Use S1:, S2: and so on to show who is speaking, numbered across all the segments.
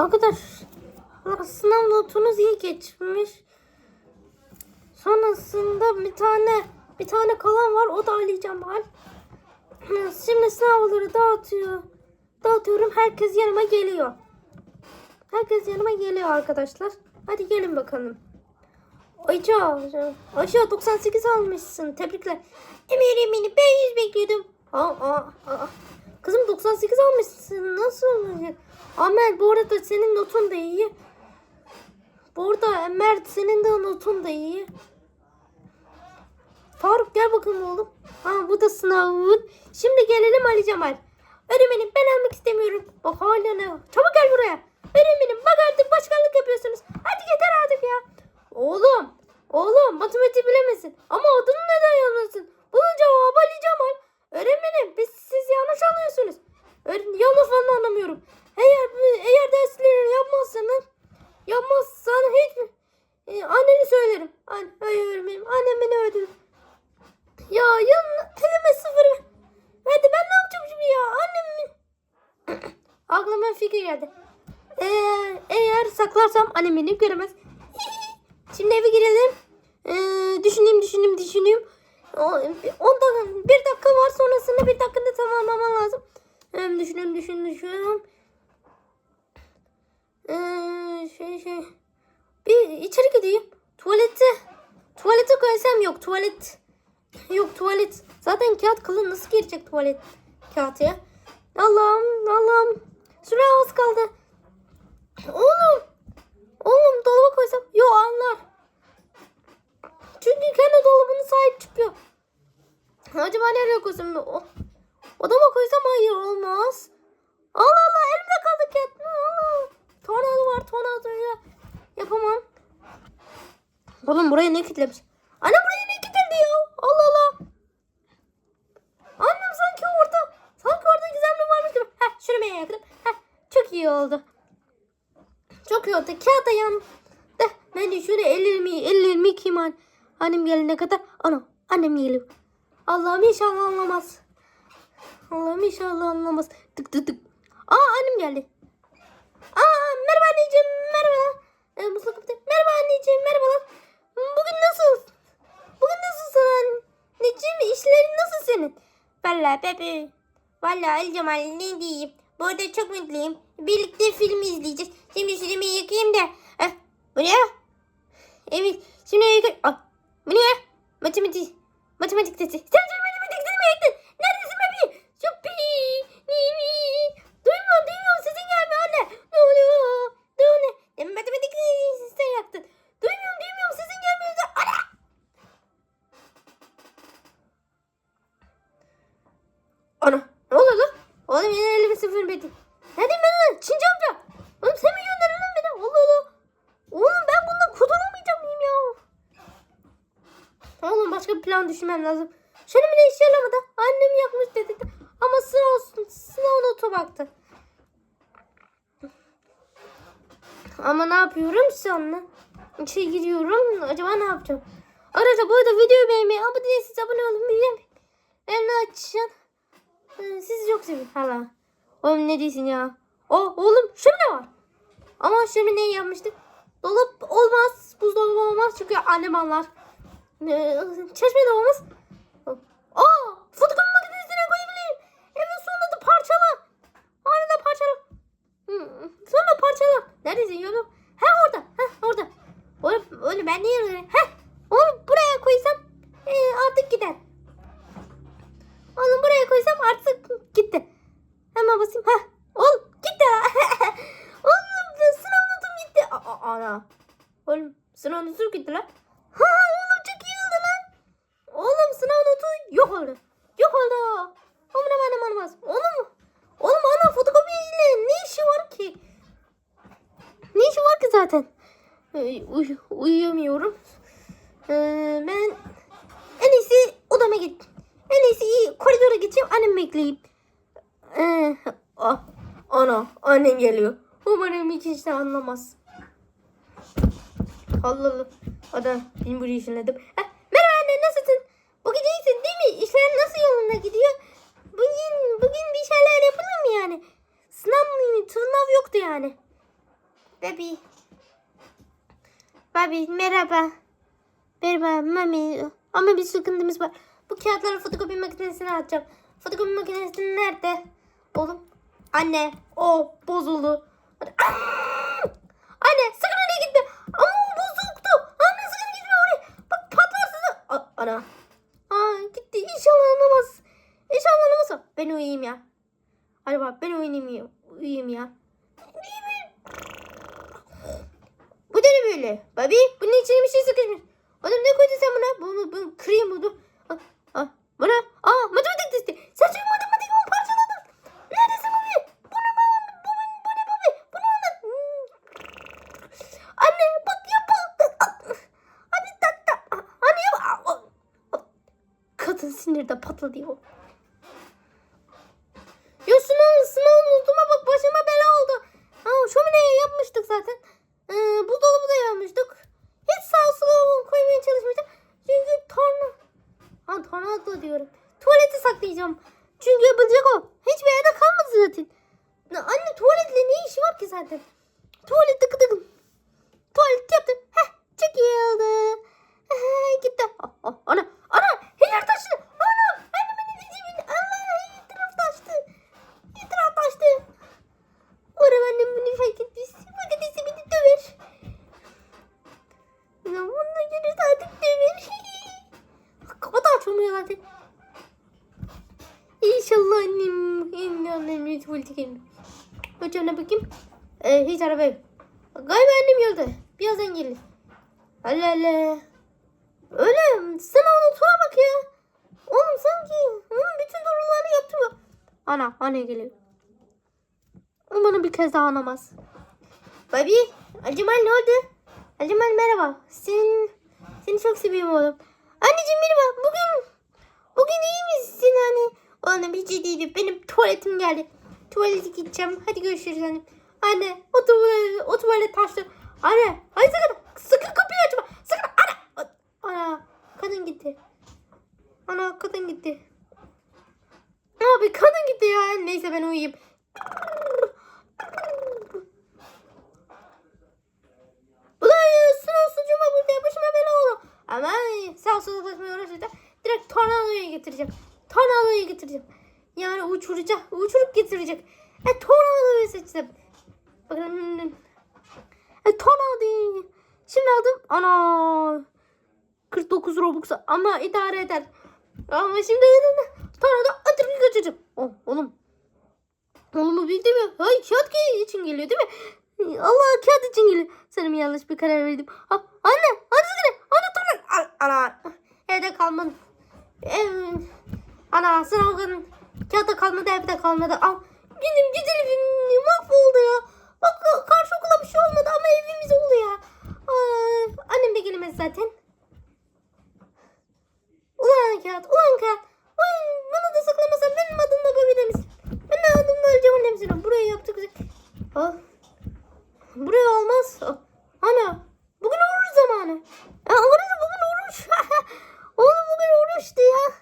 S1: Arkadaşlar sınav notunuz iyi geçmiş. Sonrasında bir tane bir tane kalan var. O da Ali Cemal. Şimdi sınavları dağıtıyor. Dağıtıyorum. Herkes yanıma geliyor. Herkes yanıma geliyor arkadaşlar. Hadi gelin bakalım. Ayça, Ayça 98 almışsın. Tebrikler. Emir eminim ben 100 bekliyordum. Aa, aa, aa. Kızım 98 almışsın. Nasıl olacak? Amel bu arada senin notun da iyi. Bu arada Mert senin de notun da iyi. Faruk gel bakalım oğlum. Ha bu da sınavın. Şimdi gelelim Ali Cemal. Öğretmenim ben almak istemiyorum. Bak hala ne? Çabuk gel buraya. Öğretmenim bak artık başkanlık yapıyorsunuz. Hadi yeter artık ya. Oğlum. Oğlum matematik bilemesin. Ama adını neden yazmasın? Bunun cevabı Ali Cemal. Öğretmenim biz siz yanlış anlıyorsunuz. Öğretmenim yanlış falan anlamıyorum. Eğer eğer derslerini yapmazsanız yapmazsan hiç e, anneni söylerim. An, hayır öğretmenim annem beni öldürür. Ya yan elime sıfır. Hadi ben ne yapacağım şimdi ya? Annem Aklıma bir fikir geldi. Ee, eğer saklarsam annem beni göremez. Şimdi eve girelim. Ee, düşüneyim düşüneyim düşüneyim. O, 10 dakika, bir dakika var sonrasında bir dakikada tamamlamam lazım. Hem düşünüyorum düşünüyorum düşünüyorum. Ee, şey şey. Bir içeri gideyim. Tuvalete. Tuvalete koysam yok. Tuvalet. Yok tuvalet. Zaten kağıt kalın. Nasıl girecek tuvalet kağıtı ya? Allah'ım Allah'ım. Süre az kaldı. Oğlum. Oğlum dolaba koysam. Yok anlar. Çünkü kendi dolabının sahip çıkıyor. Acaba nereye koysam? O, odama koysam hayır olmaz. Allah Allah elimde kaldı. Allah. Tornado var tornadoya. Yapamam. Oğlum buraya ne kilitlemiş? Anne buraya ne kilitledi ya? Allah Allah. Annem sanki orada. Sanki orada gizemli varmış gibi. Heh şuraya yakın. Heh çok iyi oldu. Oldu. Kağıt ayağım. De, ben şöyle ellerimi, ellerimi yıkayayım an- Annem gelene kadar. Ana annem geliyor. Allah'ım inşallah anlamaz. Allah'ım inşallah anlamaz. Tık tık tık. Aa annem geldi. Aa merhaba anneciğim merhaba. Ee, Mustafa kapıda. Merhaba anneciğim merhabalar. Bugün nasıl? Bugün nasılsın anneciğim? İşlerin nasıl senin? Valla bebe. Valla Ali Cemal ne diyeyim. Bu arada çok mutluyum. Birlikte film izleyeceğiz. Şimdi filmi yıkayayım da. Eh, bu ne? Evet. Şimdi yıkayayım. Ah, bu ne? Matematik. Matematik testi. Sen matematik testi mi yaktın? Düşünmem lazım. Şöyle bir de işe yaramadı. Annem yakmış dedi. Ama sınav, sınav notu baktı. Ama ne yapıyorum sonra? İçeri giriyorum. Acaba ne yapacağım? Arkadaşlar bu arada videoyu beğenmeyi, abone değilseniz abone olun. Bilmem. Benimle açın. Ee, Siz çok sevin. Hala. Oğlum ne diyorsun ya? O oğlum şömine var. Ama şömineyi yapmıştık. Dolap olmaz. Buzdolabı olmaz. Çünkü annem anlar. Ee, Çeşme olmaz. Aa! Fotokopi makinesine koyabilirim. Evet sonra da parçala. Anında parçala. Hı, Sonra parçala. Neredesin yolum? Ha orada. Ha orada. Oğlum, oğlum ben niye öyle? Ha oğlum buraya koysam e, artık gider. Oğlum buraya koysam artık gitti. Hemen basayım. Ha oğlum gitti. oğlum sınav notum gitti. Ana. Oğlum sınav notum gitti lan. Ha oğlum çok iyi oldu lan. Oğlum sınav notu yok oldu. Yok oldu. Oğlum hemen hemen olmaz. Oğlum. Oğlum ana fotokopiyle ne işi var ki? Ne işi var ki zaten? Uy- uyuyamıyorum. Ee, ben en iyisi odama git. En iyisi iyi koridora gideceğim annemi bekleyeyim. Ee, ah, ana annem geliyor. Umarım hiç işte anlamaz. Allah Allah. Adam benim buraya işinledim. Ha, merhaba anne nasılsın? Bugün iyisin değil mi? İşler nasıl yolunda gidiyor? Bugün bugün bir şeyler yapılır mı yani? Sınav? Sınav yoktu yani. Baby. Baby merhaba. Merhaba mami. Ama bir sıkıntımız var. Bu kağıtları fotokopi makinesine atacağım. Fotokopi makinesi nerede? Oğlum. Anne. O bozuldu. Anne sakın oraya gitme. Ama bozuktu. Anne sakın gitme oraya. Bak patlarsın. Ana. İnşallah anlamaz. İnşallah anlamaz. Ben uyuyayım ya. Bak ben oynayayım ya. Uyuyayım ya. Bu da ne böyle? Babi bunun içine bir şey sıkışmış. Oğlum ne koydun sen buna? Bunu, bunu kırayım bunu. Ah, ah, buna. Aa matematik testi. Sen çünkü matematik mi parçaladın? Neredesin Babi? Bunu bu, bu, bu ne Babi? Bunu anlat. Hmm. Anne bak yap. Hadi tak tak. Anne yap. Ah, ah. Kadın sinirde patladı ya. Ya sınav, sınav unutuma bak başıma bela oldu. Ha, şömineye yapmıştık zaten. Ee, buzdolabı da yapmıştık. Hiç sağ sola koymaya çalışmayacağım. Çünkü torna... Ha tornado diyorum. Tuvaleti saklayacağım. Çünkü yapılacak o. Hiçbir yerde kalmadı zaten. Ya Anne tuvaletle ne işi var ki zaten? Tuvalet tıkı tıkım. Tuvalet yaptım. Heh çok iyi oldu. Heh, gitti. Ah, ah, ana ana yer taştı. Ana anne beni diyeceğim. Allah itiraf taştı. İtiraf taştı. Umarım annem bunu fark etmez. Fakat ise beni döver. Ya bununla görürse artık döver. Kapı da açılmıyor zaten. İnşallah annem, annem, annem bir tuvalete gelmiyor. Hocam bakayım. Ee, hiç araba yok. Galiba annem yolda. Birazdan gelir. Allah Allah. Öyle sen onu tuğa bak ya. Oğlum sanki onun bütün doğrularını yaptı mı? Ana, anne geliyor. O bana bir kez daha anlamaz. Babi, Acımal ne oldu? Acımal merhaba. Senin, seni çok seviyorum oğlum. Anneciğim merhaba. Bugün, bugün iyi misin hani? Oğlum hiç iyi değilim. Benim tuvaletim geldi. Tuvalete gideceğim. Hadi görüşürüz anne. Anne, o tuvalet, o tuvalet taştı. Anne, hayır sakın, sakın kapıyı açma. Sakın, ana. Ana, kadın gitti. Ana, kadın gitti. Abi kadın gitti ya. Neyse ben uyuyayım. Oldu. Ama sağ sola bakmaya uğraşınca direkt tornadoya getireceğim. Tornadoya getireceğim. Yani uçuracak, uçurup getirecek. E tornadoyu seçtim. Bakın. E tornadoyu. Şimdi aldım. Ana. 49 Robux ama idare eder. Ama şimdi tornado atırıp kaçacağım. Oh, oğlum. Oğlum bu bildi mi? Ay kağıt için geliyor değil mi? Allah kağıt için geliyor. Sanırım yanlış bir karar verdim. Ha, anne, hadi sene. Anne. Al- Ana, evde kalmadı. Ev, ana sınav kağıtta kalmadı, evde kalmadı. Al, benim güzel evim mahvoldu ya. Bak karşı okula bir şey olmadı ama evimiz oldu ya. Aa, annem de gelemez zaten. Ulan kağıt, ulan kağıt. Ay, bana da saklamasa benim adım da Bobby demiş. Benim adım da Cemal demiş. Buraya yaptık. Ah. Buraya olmaz. Ah, Ana. Bugün oruç zamanı. Ya, oruç bugün oruç. Oğlum bugün oruçtu ya.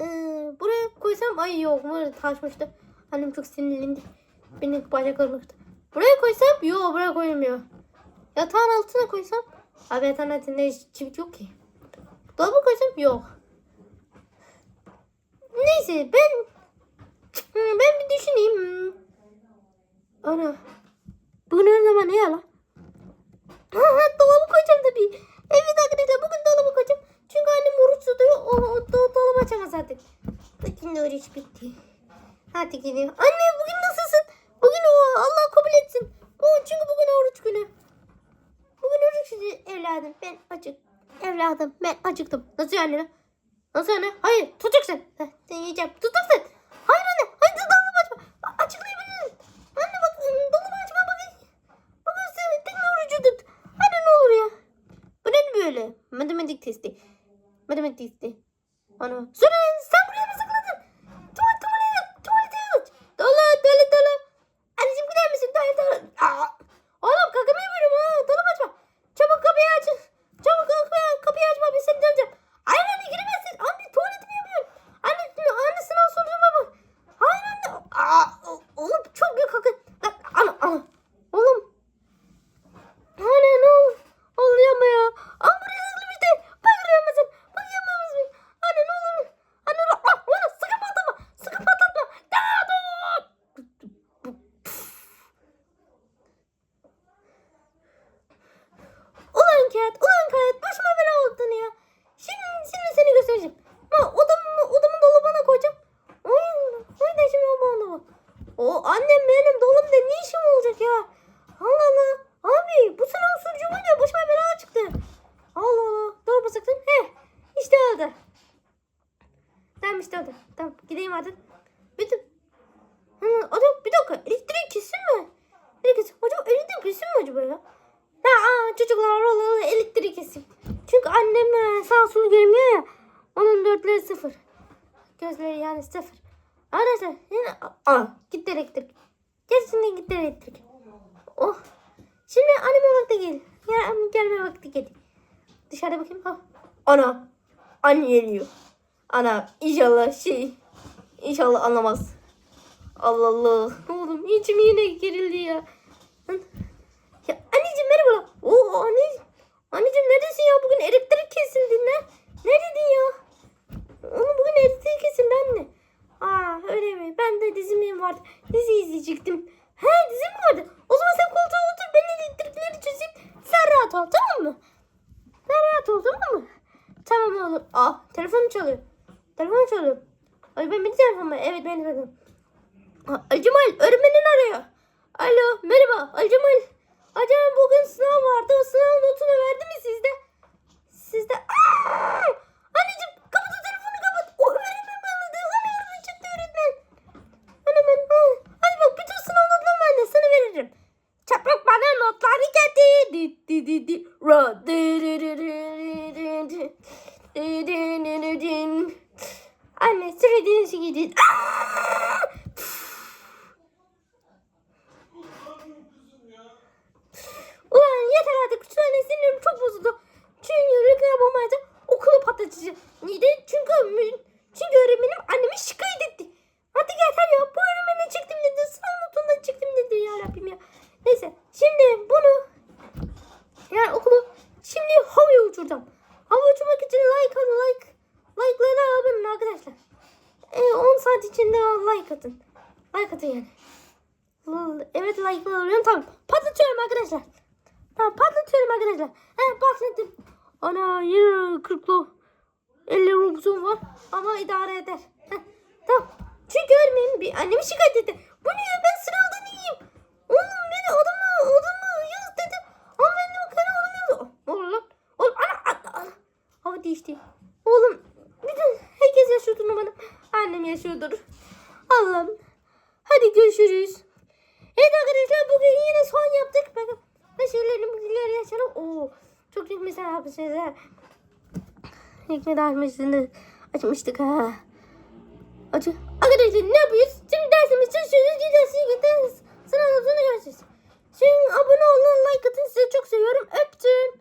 S1: Ee, buraya koysam ay yok buraya taşmıştı. Annem çok sinirlendi. Beni bacak kırmıştı. Buraya koysam yok buraya koyamıyor. Yatağın altına koysam. Abi yatağın altında hiç çift yok ki. Dolaba koysam yok. Neyse ben Hmm, ben bir düşüneyim. Ana. Bugün her zaman ne ya lan? Ha, ha, dolabı koyacağım tabii. Evet arkadaşlar bugün dolabı koyacağım. Çünkü annem oruç tutuyor. O, o, o dolabı açamaz artık. De oruç bitti. Hadi gidiyor. Anne bugün? Bugün o Allah kabul etsin. O, çünkü bugün oruç günü. Bugün oruç günü evladım. Ben acık. Evladım ben acıktım. Nasıl yani? Nasıl yani? Hayır tutacaksın. Heh, Sen yiyeceğim. Tutacaksın. Hayır anne. Hayır dolabı açma. Açıklayabilirim. Anne bak dolabı açma bakayım. Bakın sen tek orucu tut. Hadi ne olur ya. Bu ne böyle? Matematik testi. Matematik testi. Ana. Sonra oldu. Tamam işte oldu. Tamam gideyim artık. Bir de... O da bir dakika elektrik kesin mi? Elektrik. Hocam elektrik kesin mi acaba ya? Ya aa, çocuklar ola ola elektrik kesin. Çünkü annem e, sağ solu görmüyor ya. Onun dörtleri sıfır. Gözleri yani sıfır. Arkadaşlar yine aa, gitti elektrik. Kesinlikle gitti elektrik. Oh. Şimdi anneme vakti gel. Ya gelme vakti geldi. Dışarıda bakayım. Ha. Ana. Anne geliyor. Ana inşallah şey. İnşallah anlamaz. Allah Allah. Oğlum içim yine gerildi ya. Ya anneciğim merhaba. Oo anne. Anneciğim neredesin ya? Bugün elektrik kesildi ne? Ne dedin ya? Oğlum bugün elektrik kesildi anne. Aa öyle mi? Ben de dizim vardı. Dizi izleyecektim. He dizi mi vardı? O zaman sen koltuğa otur. Ben elektrikleri çözeyim. Sen rahat ol tamam mı? Sen rahat ol tamam mı? Tamam oğlum. Aa telefonum çalıyor. Telefon çalıyor. Ben benim telefonum. Evet benim telefonum. Ali Cemal öğretmenin arıyor. Alo merhaba Ali Cemal. Acaba bugün sınav vardı. O sınav notunu verdi mi sizde? Sizde. Aa! Anneciğim kapat o telefonu kapat. O öğretmen bana Hani öğretmen çıktı öğretmen. Öğretmen. Ha. Hadi bak bütün sınav notlarını ben de sana veririm. Çaprak bana notları getir. Di di di di. Ra di di di di di di. Di di di di di. Anne söylediğin şey gidin. Ulan yeter artık. Şu an sinirim çok bozuldu. Çünkü reklam olmayınca okulu patlatıcı. Neden? Çünkü çünkü öğretmenim annemi şikayet etti. Artık yeter ya. Bu öğretmene çıktım dedi. Sınav notundan çıktım dedi ya Rabbim ya. Neyse. Şimdi bunu yani okulu şimdi havaya uçuracağım. Hava uçurmak için like atın like. Like'lara abone olun arkadaşlar. E, 10 saat içinde like atın. Like atın yani. Evet like alıyorum tamam. Patlatıyorum arkadaşlar. Tamam patlatıyorum arkadaşlar. He patlattım. Ana yine 40'lı 50 rubzum var ama idare eder. Heh, tamam. Çünkü örneğin bir annemi şikayet etti. Bu ne ya ben sınavdan iyiyim. Oğlum beni adamı adamı yaz dedi. Ama ben de o kere adamı yazdı. Oğlum lan. Oğlum ana, ana, ana. Hava değişti. Oğlum bütün herkes yaşıyordur umarım. Annem yaşıyordur. Allah'ım. Hadi görüşürüz. Evet arkadaşlar bugün yine son yaptık. Bakın neşelerini bilgileri yaşayalım. Oo, çok çok mesela yapmışız. Hikmet açmışsınız. Açmıştık ha. Açı. Arkadaşlar ne yapıyoruz? Şimdi dersimiz çalışıyoruz. Gideriz. Sınav notunu göreceğiz. Şimdi abone olun, like atın. Sizi çok seviyorum. Öptüm.